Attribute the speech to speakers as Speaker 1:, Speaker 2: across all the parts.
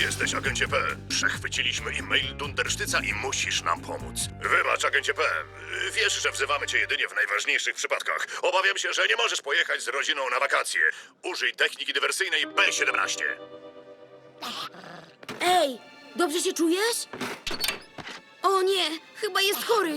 Speaker 1: jesteś, agencie P. Przechwyciliśmy e-mail Dundersztyca i musisz nam pomóc. Wybacz, agencie P. Wiesz, że wzywamy cię jedynie w najważniejszych przypadkach. Obawiam się, że nie możesz pojechać z rodziną na wakacje. Użyj techniki dywersyjnej B17.
Speaker 2: Ej, dobrze się czujesz? O nie, chyba jest chory.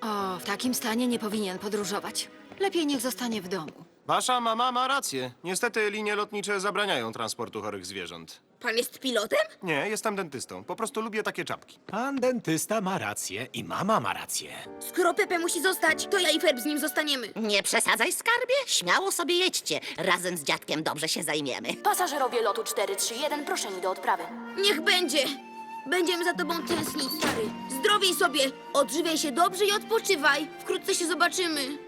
Speaker 3: O, w takim stanie nie powinien podróżować. Lepiej niech zostanie w domu.
Speaker 4: Wasza mama ma rację. Niestety linie lotnicze zabraniają transportu chorych zwierząt.
Speaker 2: Pan jest pilotem?
Speaker 4: Nie, jestem dentystą. Po prostu lubię takie czapki.
Speaker 5: Pan dentysta ma rację i mama ma rację.
Speaker 2: Skoro Pepe musi zostać, to ja i Ferb z nim zostaniemy.
Speaker 6: Nie przesadzaj, skarbie. Śmiało sobie jedźcie. Razem z dziadkiem dobrze się zajmiemy.
Speaker 7: Pasażerowie lotu 431 proszeni do odprawy.
Speaker 2: Niech będzie. Będziemy za tobą tęsknić, stary. Zdrowiej sobie, odżywiaj się dobrze i odpoczywaj. Wkrótce się zobaczymy.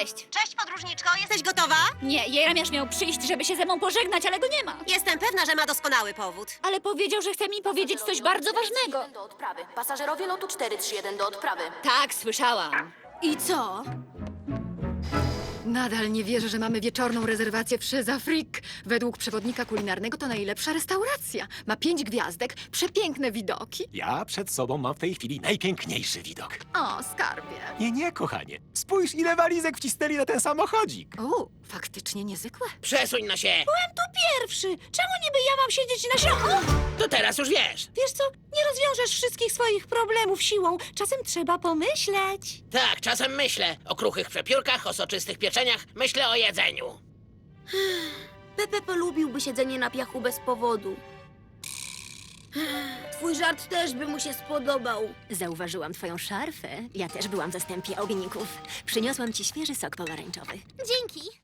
Speaker 8: Cześć.
Speaker 9: Cześć podróżniczko, jesteś gotowa?
Speaker 8: Nie, Jeremiasz miał przyjść, żeby się ze mną pożegnać, ale go nie ma.
Speaker 9: Jestem pewna, że ma doskonały powód.
Speaker 8: Ale powiedział, że chce mi powiedzieć coś bardzo ważnego.
Speaker 7: Do odprawy. Pasażerowie lotu 431 do odprawy.
Speaker 8: Tak, słyszałam.
Speaker 3: I co? Nadal nie wierzę, że mamy wieczorną rezerwację w Chez Afrique. Według przewodnika kulinarnego to najlepsza restauracja. Ma pięć gwiazdek, przepiękne widoki.
Speaker 5: Ja przed sobą mam w tej chwili najpiękniejszy widok.
Speaker 3: O, skarbie.
Speaker 5: Nie, nie, kochanie. Spójrz, ile walizek wcisnęli na ten samochodzik.
Speaker 3: O, faktycznie niezwykłe.
Speaker 10: Przesuń no się.
Speaker 9: Pierwszy, czemu niby ja mam siedzieć na środku?
Speaker 10: To teraz już wiesz.
Speaker 9: Wiesz co, nie rozwiążesz wszystkich swoich problemów siłą. Czasem trzeba pomyśleć.
Speaker 10: Tak, czasem myślę o kruchych przepiórkach, o soczystych pieczeniach. Myślę o jedzeniu.
Speaker 2: Pepe polubiłby siedzenie na piachu bez powodu. Twój żart też by mu się spodobał.
Speaker 6: Zauważyłam twoją szarfę. Ja też byłam w zastępie obieników. Przyniosłam ci świeży sok pomarańczowy.
Speaker 2: Dzięki.